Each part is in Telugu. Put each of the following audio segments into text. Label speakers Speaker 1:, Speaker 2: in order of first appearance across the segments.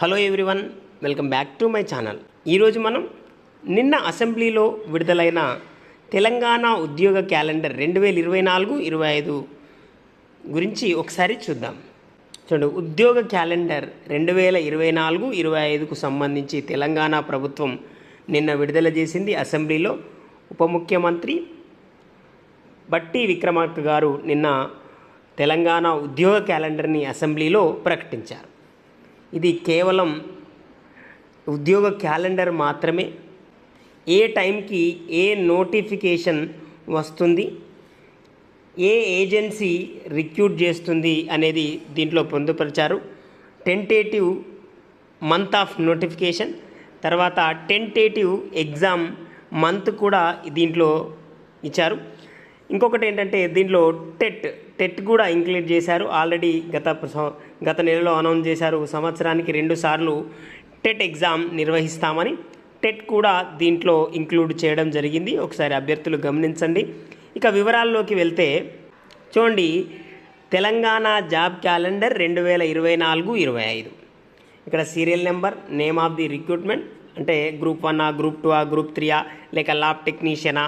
Speaker 1: Hello everyone welcome back to my channel. ఈరోజు మనం నిన్న అసెంబ్లీలో విడుదలైన తెలంగాణ ఉద్యోగ క్యాలెండర్ రెండు వేల ఇరవై నాలుగు ఇరవై ఐదు గురించి ఒకసారి చూద్దాం. చూడండి ఉద్యోగ క్యాలెండర్ రెండు వేల ఇరవై నాలుగు ఇరవై ఐదుకు సంబంధించి తెలంగాణ ప్రభుత్వం నిన్న విడుదల చేసింది అసెంబ్లీలో ఉప ముఖ్యమంత్రి బట్టి విక్రమార్క గారు నిన్న తెలంగాణ ఉద్యోగ క్యాలెండర్ని అసెంబ్లీలో ప్రకటించారు. ఇది కేవలం ఉద్యోగ క్యాలెండర్ మాత్రమే. ఏ టైంకి ఏ నోటిఫికేషన్ వస్తుంది ఏ ఏజెన్సీ రిక్రూట్ చేస్తుంది అనేది దీంట్లో పొందుపరిచారు. టెంటేటివ్ మంత్ ఆఫ్ నోటిఫికేషన్ తర్వాత టెంటేటివ్ ఎగ్జామ్ మంత్ కూడా దీంట్లో ఇచ్చారు. ఇంకొకటి ఏంటంటే దీంట్లో టెట్ టెట్ కూడా ఇంక్లూడ్ చేశారు. ఆల్రెడీ గత గత నెలలో అనౌన్స్ చేశారు. సంవత్సరానికి రెండు సార్లు టెట్ ఎగ్జామ్ నిర్వహిస్తామని టెట్ కూడా దీంట్లో ఇంక్లూడ్ చేయడం జరిగింది. ఒకసారి అభ్యర్థులు గమనించండి. ఇక వివరాల్లోకి వెళ్తే చూడండి. తెలంగాణ జాబ్ క్యాలెండర్ రెండు వేల ఇరవై నాలుగు ఇరవై ఐదు. ఇక్కడ serial number name of the recruitment అంటే group one group two group త్రీయా లేక ల్యాబ్ టెక్నీషియనా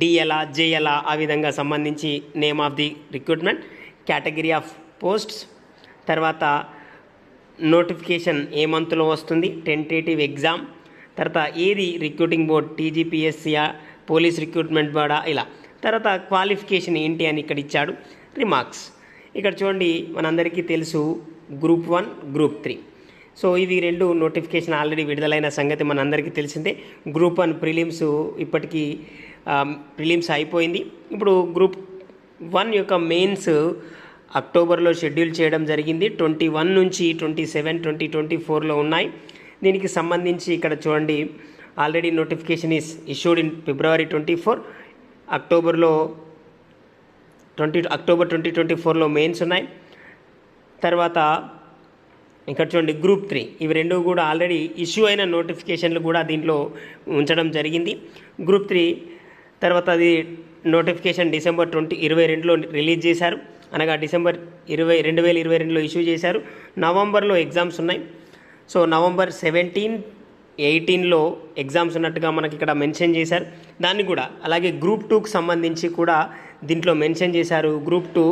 Speaker 1: డిఎలా జేఎలా ఆ విధంగా సంబంధించి name of the recruitment category of posts తర్వాత నోటిఫికేషన్ ఏ మంత్లో వస్తుంది? టెంటేటివ్ ఎగ్జామ్ తర్వాత ఏది రిక్రూటింగ్ బోర్డ్ టీజీపీఎస్సీయా పోలీస్ రిక్రూట్మెంట్ బోర్డా ఇలా. తర్వాత క్వాలిఫికేషన్ ఏంటి అని ఇక్కడ ఇచ్చాడు. రిమార్క్స్ ఇక్కడ చూడండి మనందరికీ తెలుసు group one group three so ఇవి రెండు నోటిఫికేషన్ ఆల్రెడీ విడుదలైన సంగతి మనందరికీ తెలిసిందే. గ్రూప్ వన్ ప్రిలిమ్స్ ఇప్పటికీ Um, ప్రిలిమ్స్ అయిపోయింది. ఇప్పుడు గ్రూప్ వన్ యొక్క మెయిన్స్ అక్టోబర్లో షెడ్యూల్ చేయడం జరిగింది. ట్వంటీ వన్ నుంచి ట్వంటీ సెవెన్ ట్వంటీ ట్వంటీ ఫోర్లో ఉన్నాయి. దీనికి సంబంధించి ఇక్కడ చూడండి already notification is issued in February twenty four అక్టోబర్లో ట్వంటీ అక్టోబర్ ట్వంటీ ట్వంటీ ఫోర్లో మెయిన్స్ ఉన్నాయి. తర్వాత ఇక్కడ చూడండి గ్రూప్ త్రీ ఇవి రెండు కూడా ఆల్రెడీ ఇష్యూ అయిన నోటిఫికేషన్లు కూడా దీంట్లో ఉంచడం జరిగింది. గ్రూప్ త్రీ తర్వాత అది నోటిఫికేషన్ డిసెంబర్ ట్వంటీ ఇరవై రెండులో రిలీజ్ చేశారు. అనగా డిసెంబర్ ఇరవై రెండు వేల ఇరవై రెండులో ఇష్యూ చేశారు. నవంబర్లో ఎగ్జామ్స్ ఉన్నాయి. సో నవంబర్ సెవెంటీన్ ఎయిటీన్లో ఎగ్జామ్స్ ఉన్నట్టుగా మనకి ఇక్కడ మెన్షన్ చేశారు. దాన్ని కూడా అలాగే గ్రూప్ టూకి సంబంధించి కూడా దీంట్లో మెన్షన్ చేశారు. గ్రూప్ టూ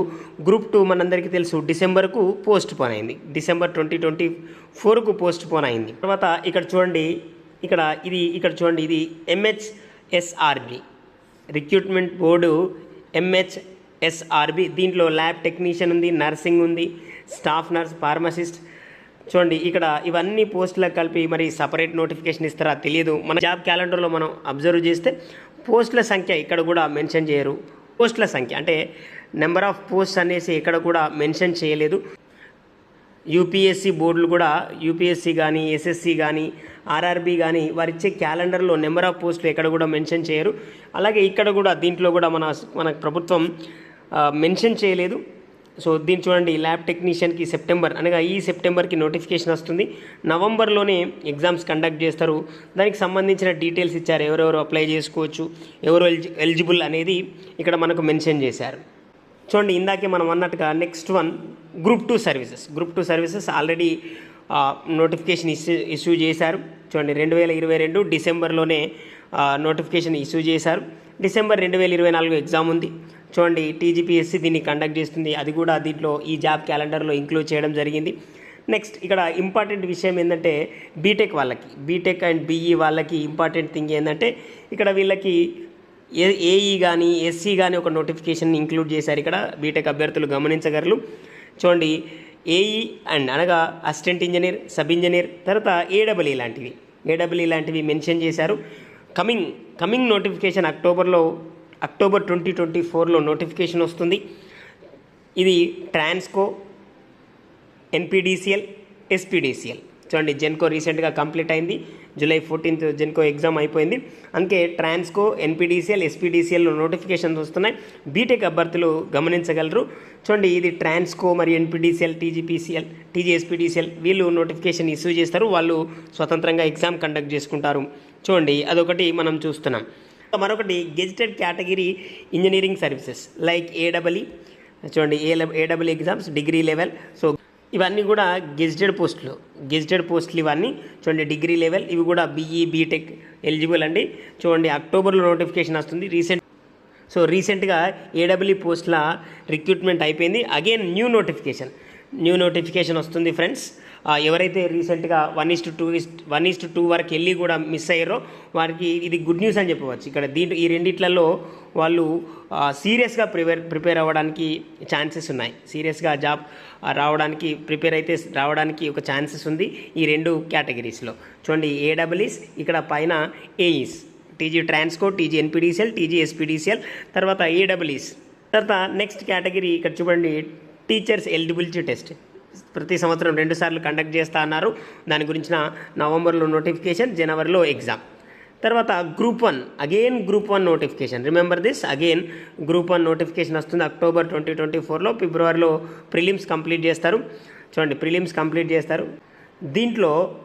Speaker 1: గ్రూప్ టూ మనందరికీ తెలుసు డిసెంబర్కు పోస్ట్ పోన్ అయింది. డిసెంబర్ ట్వంటీ ట్వంటీ ఫోర్కు పోస్ట్ పోన్ అయింది. తర్వాత ఇక్కడ చూడండి ఇక్కడ ఇది ఇక్కడ చూడండి ఇది ఎంహెచ్ఎస్ఆర్బి రిక్రూట్మెంట్ బోర్డు ఎంహెచ్ఎస్ఆర్బి దీంట్లో ల్యాబ్ టెక్నీషియన్ ఉంది నర్సింగ్ ఉంది స్టాఫ్ నర్స్ ఫార్మసిస్ట్. చూడండి ఇక్కడ ఇవన్నీ పోస్టులకు కలిపి మరి సపరేట్ నోటిఫికేషన్ ఇస్తారా తెలియదు మన జాబ్ క్యాలెండర్లో మనం అబ్జర్వ్ చేస్తే పోస్టుల సంఖ్య ఇక్కడ కూడా మెన్షన్ చేయరు. పోస్టుల సంఖ్య అంటే నెంబర్ ఆఫ్ పోస్ట్ అనేసి ఇక్కడ కూడా మెన్షన్ చేయలేదు. యూపీఎస్సీ బోర్డులు కూడా యూపీఎస్సీ కానీ ఎస్ఎస్సి కానీ ఆర్ఆర్బీ కానీ వారు ఇచ్చే క్యాలెండర్లో నెంబర్ ఆఫ్ పోస్టులు ఎక్కడ కూడా మెన్షన్ చేయరు. అలాగే ఇక్కడ కూడా దీంట్లో కూడా మన మన ప్రభుత్వం మెన్షన్ చేయలేదు. సో దీన్ని చూడండి ల్యాబ్ టెక్నీషియన్కి సెప్టెంబర్ అనగా ఈ సెప్టెంబర్కి నోటిఫికేషన్ వస్తుంది. నవంబర్లోనే ఎగ్జామ్స్ కండక్ట్ చేస్తారు. దానికి సంబంధించిన డీటెయిల్స్ ఇచ్చారు. ఎవరెవరు అప్లై చేసుకోవచ్చు ఎవరు ఎలిజి ఎలిజిబుల్ అనేది ఇక్కడ మనకు మెన్షన్ చేశారు. చూడండి ఇందాకే మనం అన్నట్టుగా next one group two services. Group two services already notification issue issue చేశారు. చూడండి రెండు వేల ఇరవై రెండు డిసెంబర్లోనే నోటిఫికేషన్ ఇష్యూ చేశారు. డిసెంబర్ రెండు వేల ఇరవై నాలుగు ఎగ్జామ్ ఉంది. చూడండి టీజీపీఎస్సీ దీన్ని కండక్ట్ చేస్తుంది. అది కూడా దీంట్లో ఈ జాబ్ క్యాలెండర్లో ఇంక్లూడ్ చేయడం జరిగింది. నెక్స్ట్ ఇక్కడ ఇంపార్టెంట్ విషయం ఏంటంటే బీటెక్ వాళ్ళకి బీటెక్ అండ్ బీఈ వాళ్ళకి ఇంపార్టెంట్ థింగ్ ఏంటంటే ఇక్కడ వీళ్ళకి ఏ ఏఈ కానీ ఎస్సీ కానీ ఒక నోటిఫికేషన్ ఇంక్లూడ్ చేశారు. ఇక్కడ బీటెక్ అభ్యర్థులు గమనించగలరు. చూడండి ఏఈ అండ్ అనగా అసిస్టెంట్ ఇంజనీర్ సబ్ ఇంజనీర్ తర్వాత ఏడబ్ల్యూ లాంటివి. ఏడబ్ల్యూ లాంటివి మెన్షన్ చేశారు. కమింగ్ కమింగ్ నోటిఫికేషన్ అక్టోబర్లో అక్టోబర్ ట్వంటీ ట్వంటీ ఫోర్లో నోటిఫికేషన్ వస్తుంది. ఇది ట్రాన్స్కో ఎన్పిడిసిఎల్ ఎస్పీడీసీఎల్ చూడండి జెన్కో రీసెంట్గా కంప్లీట్ అయింది. జూలై ఫోర్టీన్త్ జెన్కో ఎగ్జామ్ అయిపోయింది. అందుకే ట్రాన్స్కో ఎన్పిడిసిఎల్ ఎస్పీడీసీఎల్లో నోటిఫికేషన్స్ వస్తున్నాయి. బీటెక్ అభ్యర్థులు గమనించగలరు. చూడండి ఇది ట్రాన్స్కో మరియు ఎన్పిడిసిఎల్ టీజీపీసీఎల్ టీజీఎస్పీడీసీఎల్ వీళ్ళు నోటిఫికేషన్ ఇష్యూ చేస్తారు. వాళ్ళు స్వతంత్రంగా ఎగ్జామ్ కండక్ట్ చేసుకుంటారు. చూడండి అదొకటి మనం చూస్తున్నాం. మరొకటి gazetted category engineering services like AW చూడండి ఏ AW exams degree level. So ఇవన్నీ కూడా గెజిటెడ్ పోస్టులు. గెజిటెడ్ పోస్టులు ఇవన్నీ చూడండి డిగ్రీ లెవెల్ ఇవి కూడా బీఈ బీటెక్ ఎలిజిబుల్ అండి. చూడండి అక్టోబర్లో నోటిఫికేషన్ వస్తుంది. రీసెంట్ సో రీసెంట్గా ఏడబ్ల్యూ పోస్టుల రిక్రూట్మెంట్ అయిపోయింది. Again new notification new notification వస్తుంది ఫ్రెండ్స్ ఎవరైతే రీసెంట్గా one is to two is one is to two వరకు వెళ్ళి కూడా మిస్ అయ్యారో వారికి ఇది గుడ్ న్యూస్ అని చెప్పవచ్చు. ఇక్కడ దీంట్లో ఈ రెండిట్లలో వాళ్ళు సీరియస్గా ప్రిపేర్ ప్రిపేర్ అవ్వడానికి ఛాన్సెస్ ఉన్నాయి. సీరియస్గా జాబ్ రావడానికి ప్రిపేర్ అయితే రావడానికి ఒక ఛాన్సెస్ ఉంది ఈ రెండు కేటగిరీస్లో. చూడండి ఏడబ్ల్యూస్ ఇక్కడ పైన AEs. TG Transco TG NPDCL TG SPDCL తర్వాత ఏడబ్ల్యూస్ తర్వాత నెక్స్ట్ కేటగిరీ ఇక్కడ చూడండి టీచర్స్ ఎలిజిబిలిటీ టెస్ట్. ప్రతి సంవత్సరం రెండు సార్లు కండక్ట్ చేస్తా అన్నారు. దాని గురించిన నవంబర్లో నోటిఫికేషన్ జనవరిలో ఎగ్జామ్. తర్వాత group one again group one notification. Remember this again group one notification వస్తుంది అక్టోబర్ ట్వంటీ ట్వంటీ ఫోర్లో. ఫిబ్రవరిలో ప్రిలిమ్స్ కంప్లీట్ చేస్తారు. చూడండి ప్రిలిమ్స్ కంప్లీట్ చేస్తారు. దీంట్లో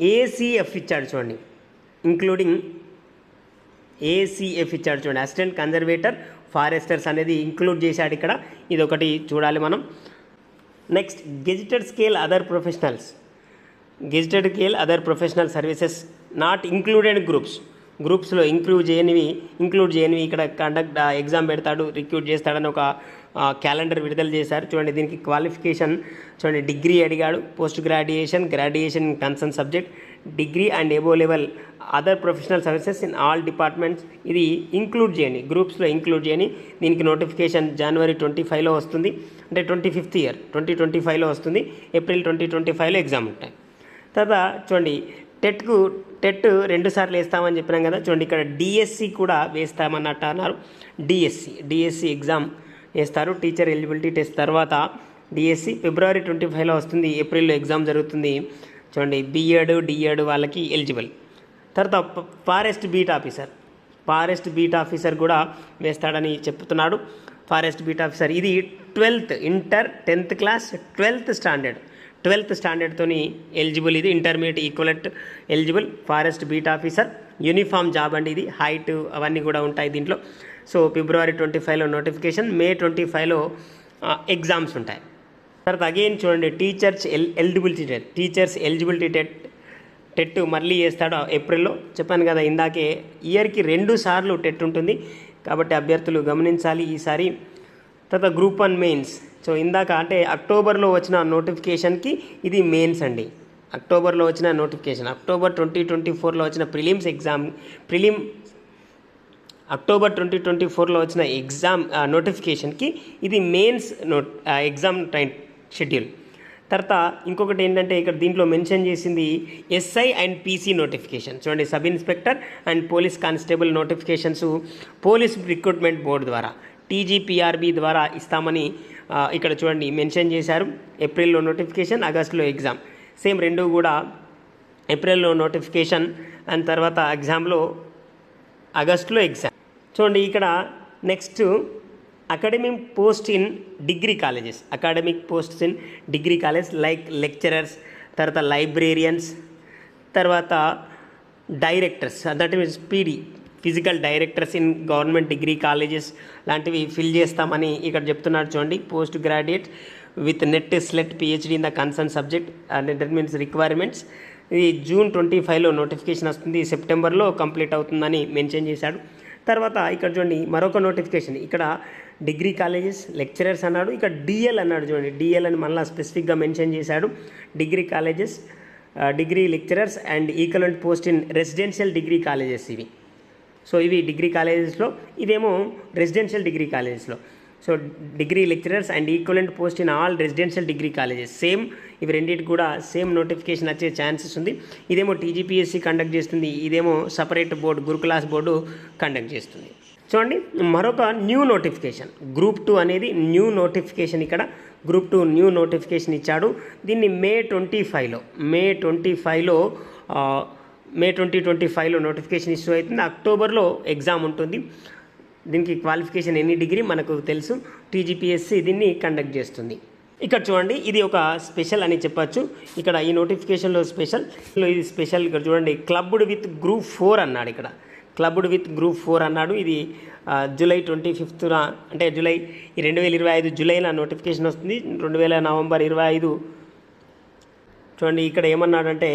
Speaker 1: ఏసీఎఫ్ ఇచ్చాడు చూడండి. ఇంక్లూడింగ్ ఏసీఎఫ్ ఇచ్చాడు చూడండి. అసిస్టెంట్ కన్జర్వేటర్ ఫారెస్టర్స్ అనేది ఇంక్లూడ్ చేశాడు ఇక్కడ. ఇది ఒకటి చూడాలి మనం. Next gazetted scale other professionals. Gazetted scale other professional services not included groups. గ్రూప్స్లో ఇంక్లూడ్ చేయనివి ఇంక్లూడ్ చేయనివి ఇక్కడ కండక్ట్ ఎగ్జామ్ పెడతాడు రిక్రూట్ చేస్తాడని ఒక క్యాలెండర్ విడుదల చేశారు. చూడండి దీనికి క్వాలిఫికేషన్ చూడండి డిగ్రీ అడిగాడు post graduation graduation concern subject. Degree and above level other professional services in all departments. ఇది ఇంక్లూడ్ చేయండి గ్రూప్స్లో ఇంక్లూడ్ చేయని దీనికి నోటిఫికేషన్ జనవరి ట్వంటీ ఫైవ్లో వస్తుంది. అంటే twenty fifth year twenty twenty ఫైవ్లో వస్తుంది. ఏప్రిల్ ట్వంటీ ట్వంటీ ఫైవ్లో ఎగ్జామ్ ఉంటాయి. తర్వాత చూడండి టెట్కు టెట్ రెండు సార్లు వేస్తామని చెప్పినాం కదా. చూడండి ఇక్కడ డిఎస్సి కూడా వేస్తామన్నట్టు అన్నారు. డిఎస్సి డిఎస్సి ఎగ్జామ్ వేస్తారు. టీచర్ ఎలిజిబిలిటీ టెస్ట్ తర్వాత డిఎస్సి ఫిబ్రవరి ట్వంటీ ఫైవ్లో వస్తుంది. ఏప్రిల్లో ఎగ్జామ్ జరుగుతుంది. చూడండి బిఎడ్ డిఎడ్ వాళ్ళకి ఎలిజిబుల్ తర్వాత forest beat officer forest beat officer కూడా వేస్తాడని చెప్తున్నాడు. ఫారెస్ట్ బీట్ ఆఫీసర్ ఇది twelfth inter tenth class twelfth standard twelfth స్టాండర్డ్తోని eligible ఇది intermediate equivalent eligible forest beat officer uniform job అండి ఇది హైట్ అవన్నీ కూడా ఉంటాయి దీంట్లో. సో ఫిబ్రవరి ట్వంటీ ఫైవ్లో నోటిఫికేషన్ మే ట్వంటీ ఫైవ్లో ఎగ్జామ్స్ ఉంటాయి. తర్వాత అగైన్ చూడండి teachers L eligibility TET teachers eligibility TET TET మళ్ళీ వేస్తాడు ఏప్రిల్లో చెప్పాను కదా ఇందాకే ఇయర్కి రెండు సార్లు టెట్ ఉంటుంది. కాబట్టి అభ్యర్థులు గమనించాలి ఈసారి. తర్వాత గ్రూప్ వన్ మెయిన్స్ సో ఇందాక అంటే అక్టోబర్లో వచ్చిన నోటిఫికేషన్కి ఇది మెయిన్స్ అండి. అక్టోబర్లో వచ్చిన నోటిఫికేషన్ అక్టోబర్ ట్వంటీ ట్వంటీ ఫోర్లో వచ్చిన prelims exam prelim October twenty twenty ఫోర్లో వచ్చిన ఎగ్జామ్ నోటిఫికేషన్కి uh, ఇది mains note exam time schedule. తర్వాత ఇంకొకటి ఏంటంటే ఇక్కడ దీంట్లో మెన్షన్ చేసింది ఎస్ఐ అండ్ పీసీ నోటిఫికేషన్. చూడండి sub inspector and police constable notifications police recruitment board ద్వారా టీజీపీఆర్బీ ద్వారా ఇస్తామని ఇక్కడ చూడండి మెన్షన్ చేశారు. ఏప్రిల్లో నోటిఫికేషన్ ఆగస్టులో ఎగ్జామ్. సేమ్ రెండు కూడా ఏప్రిల్లో నోటిఫికేషన్ అండ్ తర్వాత ఎగ్జామ్లో ఆగస్టులో ఎగ్జామ్. చూడండి ఇక్కడ next academic post in degree colleges. Academic posts in degree college like lecturers తర్వాత లైబ్రేరియన్స్ తర్వాత directors. That means PD physical directors in government degree colleges లాంటివి ఫిల్ చేస్తామని ఇక్కడ చెప్తున్నారు చూడండి. Post graduate with NET SLET PhD in the concern subject and that means requirements. ఇది జూన్ ట్వంటీ ఫైవ్లో నోటిఫికేషన్ వస్తుంది. సెప్టెంబర్లో కంప్లీట్ అవుతుందని మెన్షన్ చేశాడు. తర్వాత ఇక్కడ చూడండి మరొక నోటిఫికేషన్. ఇక్కడ డిగ్రీ కాలేజెస్ లెక్చరర్స్ అన్నాడు. ఇక్కడ డిఎల్ అన్నాడు చూడండి. డిఎల్ అని మళ్ళీ స్పెసిఫిక్గా మెన్షన్ చేశాడు. Degree colleges degree lecturers and equivalent post in residential degree colleges ఇవి. సో ఇవి డిగ్రీ కాలేజెస్లో ఇదేమో రెసిడెన్షియల్ డిగ్రీ కాలేజెస్లో. So degree lecturers and equivalent post in all residential degree colleges. Same ఇవి రెండింటికి కూడా సేమ్ నోటిఫికేషన్ వచ్చే ఛాన్సెస్ ఉంది. ఇదేమో టీజీపీఎస్సీ కండక్ట్ చేస్తుంది. ఇదేమో separate board gurukulas board conduct చేస్తుంది. చూడండి మరొక న్యూ నోటిఫికేషన్ గ్రూప్ టూ అనేది న్యూ నోటిఫికేషన్ ఇక్కడ. గ్రూప్ టూ న్యూ నోటిఫికేషన్ ఇచ్చాడు. దీన్ని మే ట్వంటీ ఫైవ్లో మే ట్వంటీ ఫైవ్లో మే ట్వంటీ ట్వంటీ ఫైవ్లో నోటిఫికేషన్ ఇష్యూ అవుతుంది. అక్టోబర్లో ఎగ్జామ్ ఉంటుంది. దీనికి క్వాలిఫికేషన్ ఎన్ని డిగ్రీ మనకు తెలుసు. టీజీపీఎస్సీ దీన్ని కండక్ట్ చేస్తుంది. ఇక్కడ చూడండి ఇది ఒక స్పెషల్ అని చెప్పచ్చు. ఇక్కడ ఈ నోటిఫికేషన్లో స్పెషల్ ఇది స్పెషల్ ఇక్కడ చూడండి క్లబ్డ్ విత్ గ్రూప్ ఫోర్ అన్నాడు ఇక్కడ. క్లబ్డ్ విత్ గ్రూప్ ఫోర్ అన్నాడు. ఇది జూలై ట్వంటీ ఫిఫ్త్న అంటే జూలై ఈ రెండు వేల ఇరవై ఐదు జూలైన నోటిఫికేషన్ వస్తుంది. రెండు వేల నవంబర్ ఇరవై ఐదు చూడండి ఇక్కడ ఏమన్నాడంటే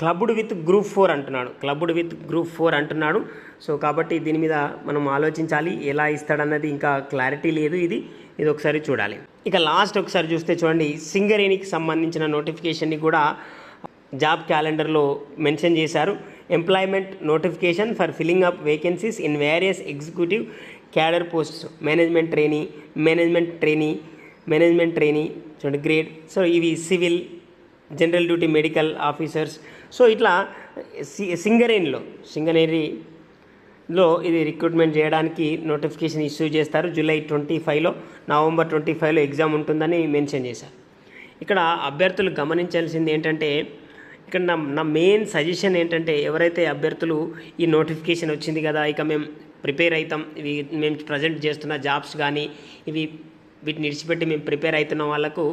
Speaker 1: క్లబ్డ్ విత్ గ్రూప్ ఫోర్ అంటున్నాడు. క్లబ్డ్ విత్ గ్రూప్ ఫోర్ అంటున్నాడు. సో కాబట్టి దీని మీద మనం ఆలోచించాలి ఎలా ఇస్తాడన్నది ఇంకా క్లారిటీ లేదు ఇది. ఇది ఒకసారి చూడాలి. ఇక లాస్ట్ ఒకసారి చూస్తే చూడండి సింగరేణికి సంబంధించిన నోటిఫికేషన్ని కూడా జాబ్ క్యాలెండర్లో మెన్షన్ చేశారు. Employment notification for filling up vacancies in various executive cadre posts management trainee management trainee management trainee చూడండి గ్రేడ్ సో ఇవి civil general duty medical officers so ఇట్లా సి సింగరేణిలో సింగరేణిలో ఇది రిక్రూట్మెంట్ చేయడానికి నోటిఫికేషన్ ఇష్యూ చేస్తారు. జూలై ట్వంటీ ఫైవ్లో నవంబర్ ట్వంటీ ఫైవ్లో ఎగ్జామ్ ఉంటుందని మెన్షన్ చేశారు. ఇక్కడ అభ్యర్థులు గమనించాల్సింది ఏంటంటే ఇక్కడ నా నా మెయిన్ సజెషన్ ఏంటంటే ఎవరైతే అభ్యర్థులు ఈ నోటిఫికేషన్ వచ్చింది కదా ఇక మేము ప్రిపేర్ అవుతాం ఇవి మేము ప్రజెంట్ చేస్తున్న జాబ్స్ కానీ ఇవి వీటిని విడిచిపెట్టి మేము ప్రిపేర్ అవుతున్న వాళ్ళకు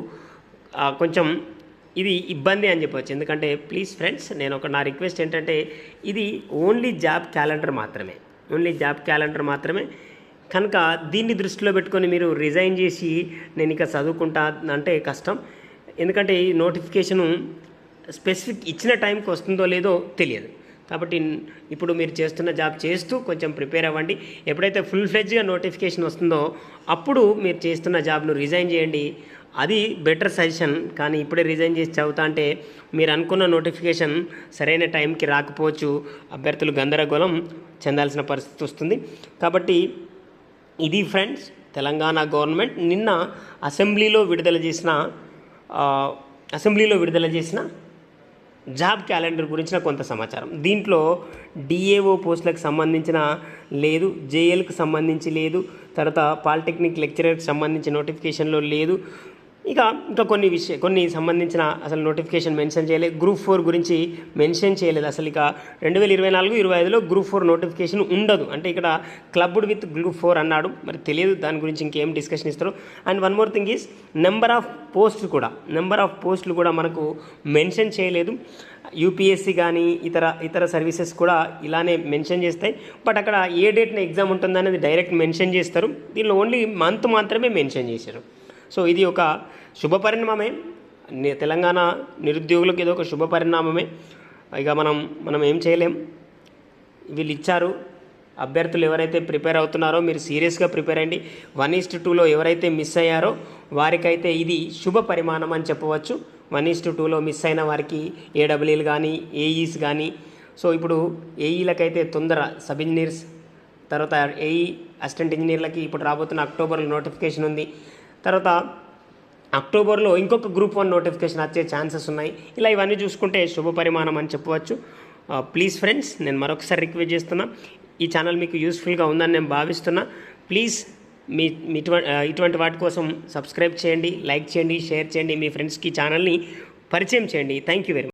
Speaker 1: కొంచెం ఇది ఇబ్బంది అని చెప్పవచ్చు ఎందుకంటే ప్లీజ్ ఫ్రెండ్స్ నేను ఒక నా రిక్వెస్ట్ ఏంటంటే ఇది ఓన్లీ జాబ్ క్యాలెండర్ మాత్రమే. ఓన్లీ జాబ్ క్యాలెండర్ మాత్రమే. కనుక దీన్ని దృష్టిలో పెట్టుకొని మీరు రిజైన్ చేసి నేను ఇక చదువుకుంటా అంటే కష్టం. ఎందుకంటే ఈ నోటిఫికేషను స్పెసిఫిక్ ఇచ్చిన టైంకి వస్తుందో లేదో తెలియదు. కాబట్టి ఇప్పుడు మీరు చేస్తున్న జాబ్ చేస్తూ కొంచెం ప్రిపేర్ అవ్వండి. ఎప్పుడైతే ఫుల్ ఫ్లెడ్జ్గా నోటిఫికేషన్ వస్తుందో అప్పుడు మీరు చేస్తున్న జాబ్ను రిజైన్ చేయండి. అది బెటర్ సజెషన్. కానీ ఇప్పుడే రిజైన్ చేసి చదువుతా అంటే మీరు అనుకున్న నోటిఫికేషన్ సరైన టైంకి రాకపోవచ్చు. అభ్యర్థులు గందరగోళం చెందాల్సిన పరిస్థితి వస్తుంది. కాబట్టి ఇది ఫ్రెండ్స్ తెలంగాణ గవర్నమెంట్ నిన్న అసెంబ్లీలో విడుదల చేసిన అసెంబ్లీలో విడుదల చేసిన జాబ్ క్యాలెండర్ గురించిన కొంత సమాచారం. దీంట్లో డిఏఓ పోస్టులకు సంబంధించిన లేదు జేఎల్కి సంబంధించి లేదు తర్వాత పాలిటెక్నిక్ లెక్చరర్కి సంబంధించి నోటిఫికేషన్లో లేదు ఇక ఇంకా కొన్ని విషయ కొన్ని సంబంధించిన అసలు నోటిఫికేషన్ మెన్షన్ చేయలేదు. గ్రూప్ ఫోర్ గురించి మెన్షన్ చేయలేదు. అసలు ఇక రెండు వేల ఇరవై నాలుగు ఇరవై ఐదులో గ్రూప్ ఫోర్ నోటిఫికేషన్ ఉండదు. అంటే ఇక్కడ క్లబ్డ్ విత్ గ్రూప్ ఫోర్ అన్నాడు. మరి తెలియదు దాని గురించి ఇంకేం డిస్కషన్ ఇస్తారు. And one more thing is number of పోస్టులు కూడా నెంబర్ ఆఫ్ పోస్టులు కూడా మనకు మెన్షన్ చేయలేదు. యూపీఎస్సీ కానీ ఇతర ఇతర సర్వీసెస్ కూడా ఇలానే మెన్షన్ చేస్తాయి. బట్ అక్కడ ఏ డేట్న ఎగ్జామ్ ఉంటుందనేది డైరెక్ట్ మెన్షన్ చేస్తారు. దీనిలో ఓన్లీ మంత్ మాత్రమే మెన్షన్ చేశారు. సో ఇది ఒక శుభ పరిణామమే. తెలంగాణ నిరుద్యోగులకు ఇది ఒక శుభ పరిణామమే. ఇక మనం మనం ఏం చేయలేం. వీళ్ళు ఇచ్చారు. అభ్యర్థులు ఎవరైతే ప్రిపేర్ అవుతున్నారో మీరు సీరియస్గా ప్రిపేర్ అయ్యండి. వన్ ఈస్ట్ టూలో ఎవరైతే మిస్ అయ్యారో వారికైతే ఇది శుభ పరిమాణం అని చెప్పవచ్చు. వన్ ఈస్ట్ టూలో మిస్ అయిన వారికి ఏడబ్ల్యూలు కానీ ఏఈస్ కానీ. సో ఇప్పుడు ఏఈలకైతే తొందర సబ్ ఇంజనీర్స్ తర్వాత ఏఈ అసిస్టెంట్ ఇంజనీర్లకి ఇప్పుడు రాబోతున్న అక్టోబర్లో నోటిఫికేషన్ ఉంది. తర్వాత అక్టోబర్లో ఇంకొక గ్రూప్ వన్ నోటిఫికేషన్ వచ్చే ఛాన్సెస్ ఉన్నాయి. ఇలా ఇవన్నీ చూసుకుంటే శుభ పరిమాణం అని చెప్పవచ్చు. ప్లీజ్ ఫ్రెండ్స్ నేను మరొకసారి రిక్వెస్ట్ చేస్తున్నా. ఈ ఛానల్ మీకు యూస్ఫుల్గా ఉందని నేను భావిస్తున్నా. ప్లీజ్ మీ మీ ఇటువంటి ఇటువంటి వాటి కోసం సబ్స్క్రైబ్ చేయండి లైక్ చేయండి షేర్ చేయండి. మీ ఫ్రెండ్స్కి ఛానల్ని పరిచయం చేయండి. Thank you very much